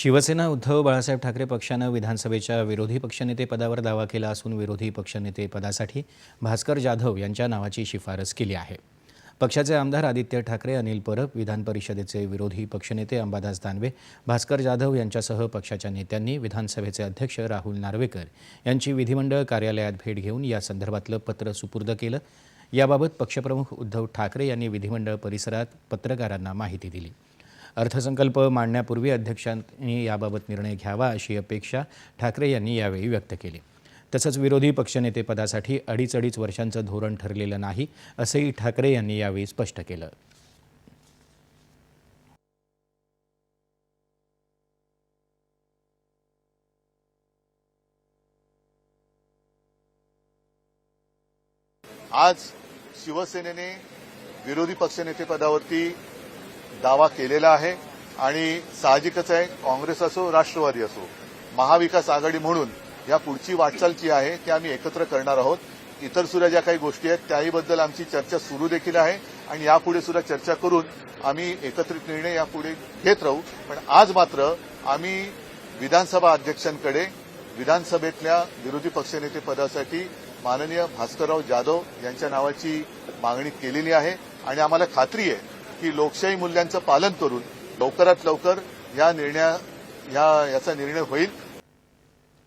शिवसेना उद्धव बाळासाहेब ठाकरे पक्षानं विधानसभेच्या विरोधी पक्षनेतेपदावर दावा केला असून विरोधी पक्षनेतेपदासाठी भास्कर जाधव यांच्या नावाची शिफारस केली आहे. पक्षाचे आमदार आदित्य ठाकरे अनिल परब विधान परिषदेचे विरोधी पक्षनेते अंबादास दानवे भास्कर जाधव यांच्यासह पक्षाच्या नेत्यांनी विधानसभेचे अध्यक्ष राहुल नार्वेकर यांची विधिमंडळ कार्यालयात भेट घेऊन या संदर्भातलं पत्र सुपूर्द केलं. याबाबत पक्षप्रमुख उद्धव ठाकरे यांनी विधिमंडळ परिसरात पत्रकारांना माहिती दिली. अर्थसंकल्प मांडण्यापूर्वी अध्यक्षांनी याबाबत निर्णय घ्यावा अशी अपेक्षा ठाकरे यांनी यावेळी व्यक्त केली. तसंच विरोधी पक्षनेतेपदासाठी अडीच अडीच वर्षांचं धोरण ठरलेलं नाही असंही ठाकरे यांनी यावेळी स्पष्ट केलं. आज शिवसेनेने विरोधी पक्षनेतेपदावरती दावा केलेला आहे आणि साहजिकच आहे काँग्रेस असो राष्ट्रवादी असो. महाविकास आघाडी म्हणून या पुढची वाटचाल जी आहे ती आम्ही एकत्र करणार आहोत. इतर सुद्धा ज्या काही गोष्टी आहेत त्याहीबद्दल आमची चर्चा सुरू देखील आहे आणि यापुढे सुद्धा चर्चा करून आम्ही एकत्रित निर्णय यापुढे घेत राहू. पण आज मात्र आम्ही विधानसभा अध्यक्षांकडे विधानसभेतल्या विरोधी पक्षनेते पदासाठी माननीय भास्करराव जाधव यांच्या नावाची मागणी केलेली आहे आणि आम्हाला खात्री आहे की लोकशाही मूल्यांचं पालन करून लवकरात लवकर या निर्णया या याचा निर्णय होईल.